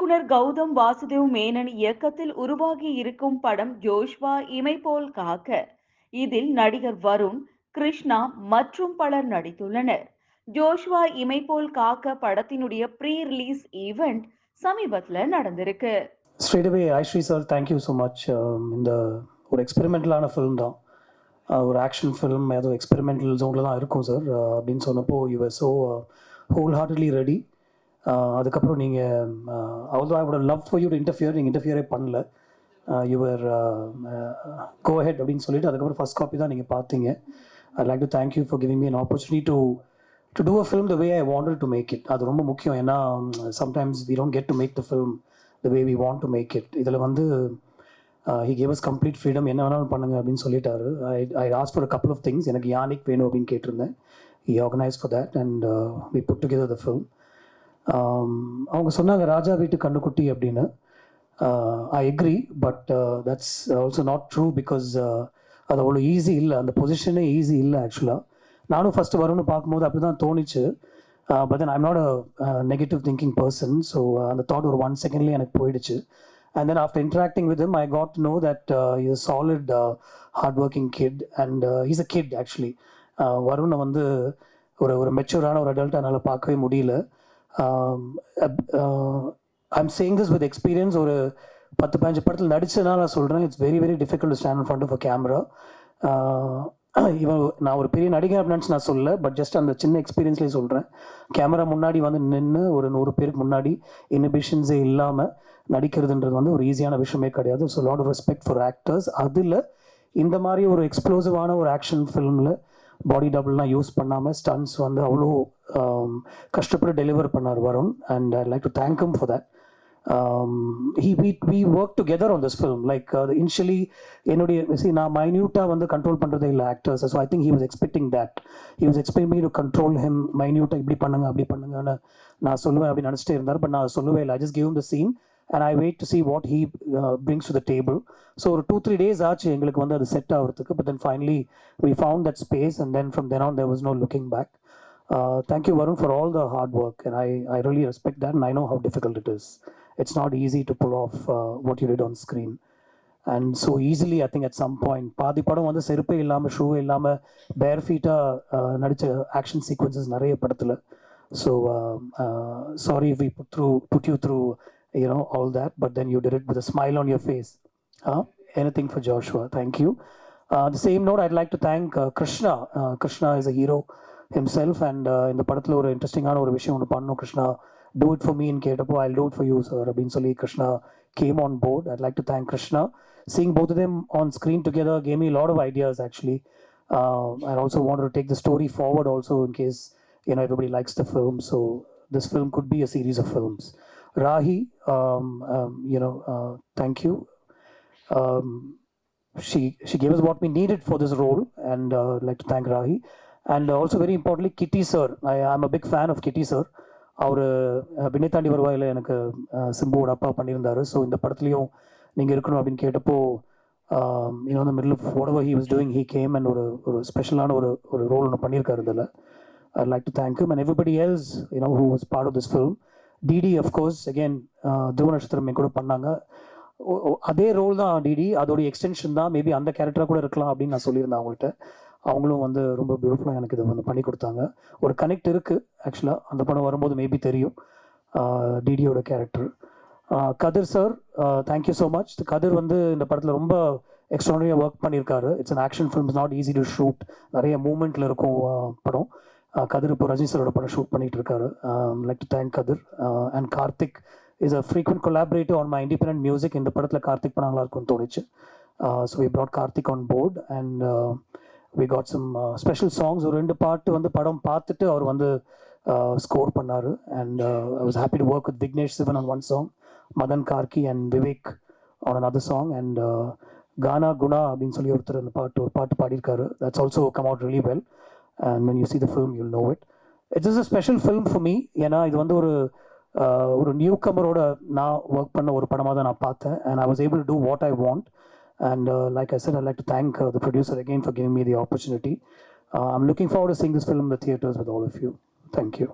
இயக்குனர் கௌதம் வாசுதேவ் மேனன் இயக்கத்தில் உருவாகி இருக்கும் படம் ஜோஷ்வா இமைபோல் காக்க. இதில் நடிகர் வருண் கிருஷ்ணா மற்றும் பலர் நடித்துள்ளனர். ஜோஷ்வா இமைபோல் காக்க படத்தினுடைய ப்ரீ ரிலீஸ் ஈவெண்ட் சமீபத்தில் நடந்திருக்கு. ஸ்ரீடவே ஐஸ்ரீ sir thank you so much இந்த ஒரு எக்ஸ்பெரிமெண்டலான ஃபிலிம் தான். Uh, ஒரு ஆக்ஷன் ஃபிலிம் ஏதோ எக்ஸ்பெரிமெண்டல் ஜோனில் தான் இருக்கும் சார் uh, அப்படின்னு சொன்னப்போ you are so wholeheartedly ready அதுக்கப்புறம் நீங்கள் அவ்வளோ I would love for you interfere நீங்கள் இன்டர்ஃபியரே பண்ணல. யுவர் கோஹெட் அப்படின்னு சொல்லிட்டு அதுக்கப்புறம் ஃபஸ்ட் காப்பி தான் நீங்கள் பார்த்தீங்க. I like to thank you for giving me an opportunity to to do a film the way I wanted to make it அது ரொம்ப முக்கியம். ஏன்னா sometimes we don't get to make the film the way we want to make it இதில் வந்து he gave us complete freedom என்ன வேணாலும் பண்ணுங்க அப்படின்னு சொல்லிட்டாரு. I I ask for couple of things எனக்கு யானிக் வேணும் அப்படின்னு கேட்டிருந்தேன். He organise for that and we put together the film அவங்க சொன்னாங்க ராஜா வீட்டு கண்ணுக்குட்டி அப்படின்னு. I agree but that's also not true because அது அவ்வளோ ஈஸி இல்லை. அந்த பொசிஷனே ஈஸி இல்லை ஆக்சுவலாக நானும் ஃபஸ்ட்டு வரும்னு பார்க்கும்போது அப்படி தான் தோணிச்சு but then I'm not a negative thinking person so அந்த தாட் ஒரு ஒன் செகண்ட்லேயே எனக்கு போயிடுச்சு. And then after interacting with I got know that is solid hard working kid and is hardworking kid actually வருணை வந்து ஒரு ஒரு மெச்சூரான ஒரு அடல்ட்டை என்னால் பார்க்கவே முடியல. I'm saying this with experience ஒரு பத்து பதினஞ்சு படத்தில் நடிச்சதுனால நான் சொல்கிறேன் it's very very difficult stand front of camera இவன் நான் ஒரு பெரிய நடிகை அப்படின்னு நான் சொல்லல. பட் ஜஸ்ட் அந்த சின்ன எக்ஸ்பீரியன்ஸ்லேயே சொல்கிறேன் கேமரா முன்னாடி வந்து நின்று ஒரு நூறு பேருக்கு முன்னாடி இனிபிஷன்ஸே இல்லாமல் நடிக்கிறதுன்றது வந்து ஒரு ஈஸியான விஷயமே கிடையாது. So lot respect for actors அதில் இந்த மாதிரி ஒரு எக்ஸ்ப்ளோசிவான ஒரு ஆக்ஷன் ஃபிலிமில் பாடி டபுள்லாம் யூஸ் பண்ணாமல் ஸ்டன்ஸ் வந்து அவ்வளோ கஷ்டப்பட்டு டெலிவர் பண்ணார் Varun. And I like to thank for that he we we work together on this film like initially என்னுடைய சி நான் மைன்யூட்டாக வந்து கண்ட்ரோல் பண்ணுறதே இல்லை actors so I think he was expecting that he was expect me to control him மைன்யூட்டாக இப்படி பண்ணுங்க அப்படி பண்ணுங்கன்னு நான் சொல்லுவேன் அப்படி நினச்சிட்டே இருந்தார். பட் நான் சொல்லவே இல்லை. I just give the scene and I wait to see what he brings to the table so ஒரு டூ த்ரீ டேஸ் ஆச்சு எங்களுக்கு வந்து அது செட் ஆகிறதுக்கு but then finally we found that space and then from then on there was no looking back thank you Varun for all the hard work and I I really respect that and I know how difficult it is it's not easy to pull off what you did on screen and so easily I think at some point பாதி படம் வந்து செருப்பே இல்லாமல் ஷூவே இல்லாமல் பேர் ஃபீட்டாக நடித்த action sequences நிறைய படத்தில். So sorry we put through put you through you know all that but then you did it with a smile on your face huh? anything for joshua thank you uh, the same note i'd like to thank uh, krishna uh, krishna is a hero himself and uh, இந்த படத்தில் ஒரு இன்ட்ரெஸ்டிங்கான ஒரு விஷயம் ஒன்று பண்ணணும் Krishna do it for மீன்னு கேட்டப்போ I do it for you sir அப்படின்னு சொல்லி Krishna came on board I'd like to thank Krishna seeing both of them on screen together gave me a lot of ideas actually uh, i also wanted to take the story forward also in case you know everybody likes the film so this film could be a series of films Rahi, um, um, you know, uh, thank you. Um, she she gave us what we needed for this role, and uh, I'd like to thank Rahi. And also very importantly, Kitty sir. I am a big fan of Kitty sir. அவர் வினைத்தாண்டி வருவாயில் எனக்கு uh, சிம்புவோட அப்பா பண்ணியிருந்தாரு so இந்த படத்துலையும் நீங்கள் இருக்கணும் அப்படின்னு கேட்டப்போ இன்னும் வந்து middle of he was doing he came and ஒரு ஒரு ஸ்பெஷலான ஒரு ஒரு ரோல் ஒன்று பண்ணியிருக்காரு இதில் I like to thank you and everybody else you know who was part of this film DD of course again Dhruva Natchathiram கூட பண்ணாங்க. அதே ரோல் தான் டிடி அதோடைய எக்ஸ்டென்ஷன் தான் மேபி அந்த கேரக்டராக கூட இருக்கலாம் அப்படின்னு நான் சொல்லியிருந்தேன் அவங்கள்ட்ட. அவங்களும் வந்து ரொம்ப பியூட்டிஃபுல்லாக எனக்கு இதை வந்து பண்ணி கொடுத்தாங்க. ஒரு கனெக்ட் இருக்குது ஆக்சுவலாக அந்த படம் வரும்போது மேபி தெரியும். டிடியோட character Kathir sir thank you so much Kathir வந்து இந்த படத்தில் ரொம்ப எக்ஸ்ட்ரானரியாக ஒர்க் பண்ணியிருக்காரு. It's an action films not easy to shoot நிறைய மூமெண்ட்டில் இருக்கும் படம். Uh, கதிர் இப்போ ரஜி சரோட படம் ஷூட் பண்ணிட்டு இருக்காரு like to thank Kathir and Karthik is a frequent collaborative on my independent music இந்த படத்தில் கார்த்திக் படம் நல்லா இருக்கும்னு தோணுச்சு so we brought Karthik on board and we got some special songs ஒரு ரெண்டு பாட்டு வந்து படம் பார்த்துட்டு அவர் வந்து ஸ்கோர் பண்ணார். And I was happy to work with Vignesh Shivan on one song Madhan Karky and Vivek on an other song and Gana Guna அப்படின்னு சொல்லி ஒருத்தர் அந்த பாட்டு ஒரு பாட்டு பாடியிருக்காரு. That's also come out really well and when you see the film you'll know it it's is a special film for me ஏன்னா இது வந்து ஒரு ஒரு நியூ கமரோட நான் ஒர்க் பண்ண ஒரு படமாக தான் நான் பார்த்தேன். And I was able to what I want and like I said I like to thank the producer again for giving me the opportunity I'm looking forward seeing this film the theatres with all of you thank you